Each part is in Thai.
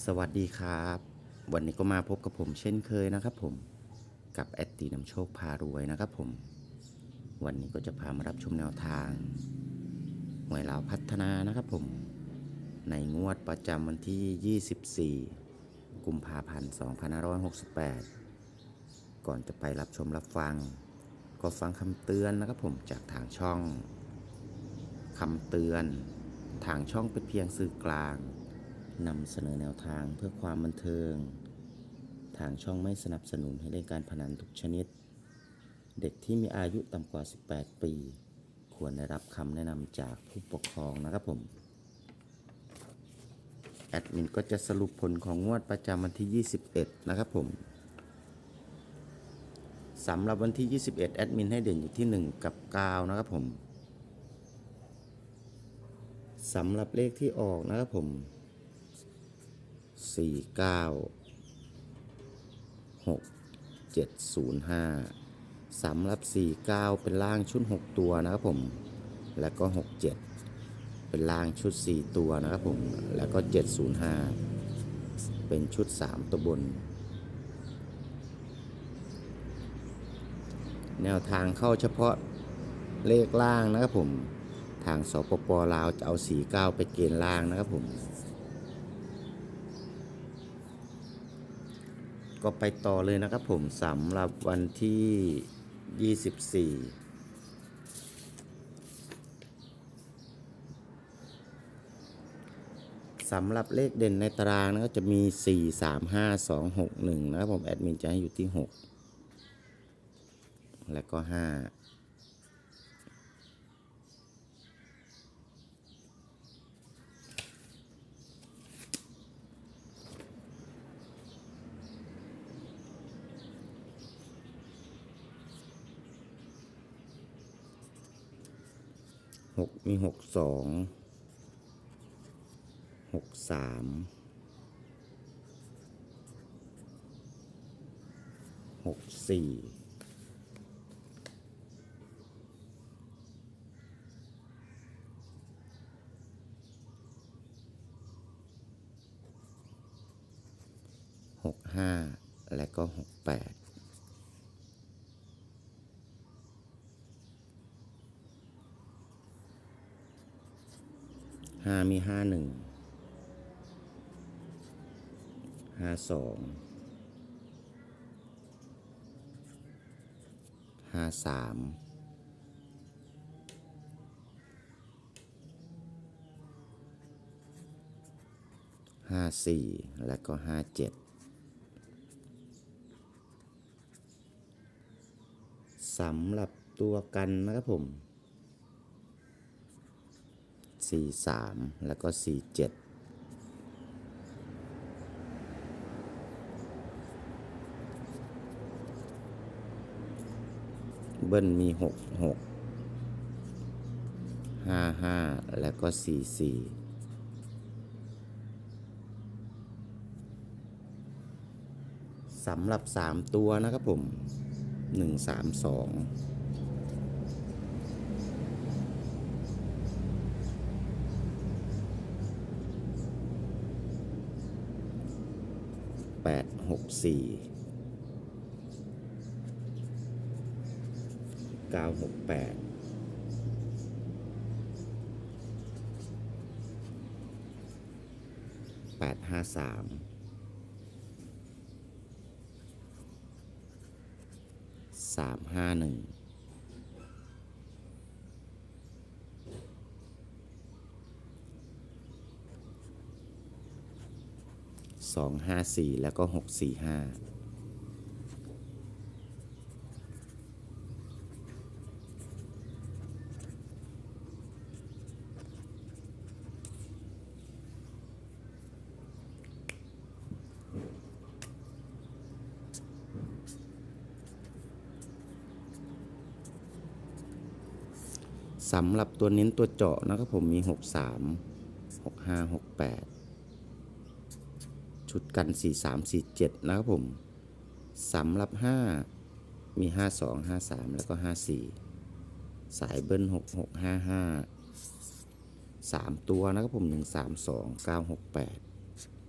สวัสดีครับ วันนี้ก็มาพบกับผมเช่นเคยนะครับผมกับแอดตีนำโชคพารวยนะครับผม วันนี้ก็จะพามารับชมแนวทางหวยลาวพัฒนานะครับผม ในงวดประจำวันที่ 24 กุมภาพันธ์ 2568 ก่อนจะไปรับชมรับฟัง ก็ฟังคำเตือนนะครับผมจากทางช่องคำเตือน ทางช่องเป็นเพียงสื่อกลาง นำเสนอแนวทางเพื่อความบันเทิง ทางช่องไม่สนับสนุนให้เล่นการพนันทุกชนิด เด็กที่มีอายุต่ำกว่า 18 ปี ควรได้รับคำแนะนำจากผู้ปกครองนะครับผมแอดมินก็จะสรุปผลของงวดประจำวันที่ 21 นะครับผมสำหรับวันที่ 21 แอดมินให้เด่นอยู่ที่ 1 กับ 9 นะครับผมสำหรับเลขที่ออกนะครับผม สี่เก้าหกเจ็ดศูนย์ห้าสำหรับสี่เก้าเป็นล่างชุดหกตัวนะครับผม แล้วก็หกเจ็ดเป็นล่างชุดสี่ตัวนะครับผม แล้วก็เจ็ดศูนย์ห้าเป็นชุดสามตัวบน แนวทางเข้าเฉพาะเลขล่างนะครับผม ทางสปปลาวจะเอาสีเก้าไปเกณฑ์ล่างนะครับผม ก็ไปต่อเลยนะครับผมสำหรับวันที่ 24สำหรับเลขเด่นในตารางนะก็จะมี 4 3 5 2 6 1 นะครับผม แอดมินจะให้อยู่ที่ 6 และก็ 5 หกมีหกสองหกสามหกสี่หกห้าและก็หกแปด ห้ามีห้าหนึ่งห้าสองห้าสามห้าสี่และก็ห้าเจ็ดสำหรับตัวกันนะครับผม 43 แล้วก็ 47เบิ้ลมี 6 6 5 5 แล้วก็ 4 4 สำหรับ 3 ตัวนะครับผม 1 3 2 แปดหกสี่เก้าหกแปดแปดห้าสามสามห้าหนึ่ง สองห้าสี่แล้วก็หกสี่ห้าสำหรับตัวเน้นตัวเจาะนะครับผมมี 6 3 6 5 6 8 ชุดกัน 4 3 4 7 นะครับผมสำหรับ 5 มี 5 2 5 3 แล้วก็ 5 4 สายเบิ้ล 6 6 5 5 3 ตัวนะครับผม 1 3 2 9 6 8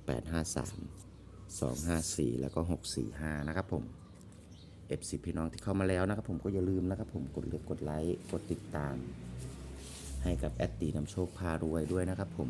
853 254 แล้วก็ 645 นะครับผม FC พี่น้องที่เข้ามาแล้วนะครับผมก็อย่าลืมนะครับผมกดเลือกกดไลค์ กดติดตาม ให้กับแอดตีนำโชคพารวยด้วยนะครับผม